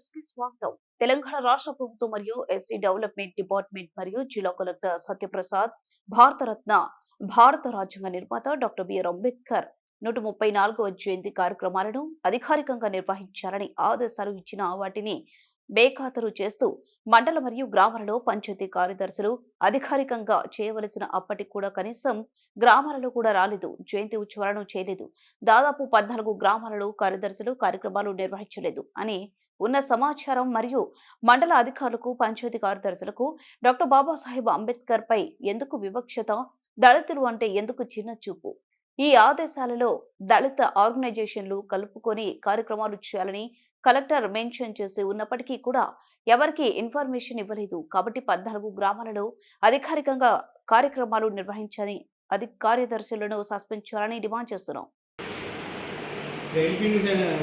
స్వాగతం. తెలంగాణ రాష్ట్ర ప్రభుత్వం మరియు ఎస్సీ డెవలప్మెంట్ డిపార్ట్మెంట్ మరియు జిల్లా కలెక్టర్ సత్యప్రసాద్ భారతరత్న భారత రాజ్యాంగ నిర్మాత డాక్టర్ బిఆర్ అంబేద్కర్ నూట ముప్పై నాలుగవ జయంతి కార్యక్రమాలను అధికారికంగా నిర్వహించాలని ఆదేశాలు ఇచ్చిన వాటిని బేఖాతరు చేస్తూ మండల మరియు గ్రామాలలో పంచాయతీ కార్యదర్శులు అధికారికంగా చేయవలసిన అప్పటికి కూడా కనీసం గ్రామాలలో కూడా రాలేదు. జయంతి ఉత్సవాలను చేయలేదు. దాదాపు పద్నాలుగు గ్రామాలలో కార్యదర్శులు కార్యక్రమాలు నిర్వహించలేదు అని ఉన్న సమాచారం మరియు మండల అధికారులకు పంచాయతీ కార్యదర్శులకు డాక్టర్ బాబాసాహెబ్ అంబేద్కర్ పై ఎందుకు వివక్షత దళితులు అంటే ఎందుకు చిన్న చూపు ఈ ఆదేశాలలో దళిత ఆర్గనైజేషన్లు కలుపుకొని కార్యక్రమాలు చేయాలని కలెక్టర్ మెన్షన్ చేసి ఉన్నప్పటికీ కూడా ఎవరికి ఇన్ఫర్మేషన్ ఇవ్వలేదు. కాబట్టి పద్నాలుగు గ్రామాలలో అధికారికంగా కార్యక్రమాలు నిర్వహించాలని అధి కార్యదర్శులను సస్పెండ్ చేయాలని డిమాండ్ చేస్తున్నాం.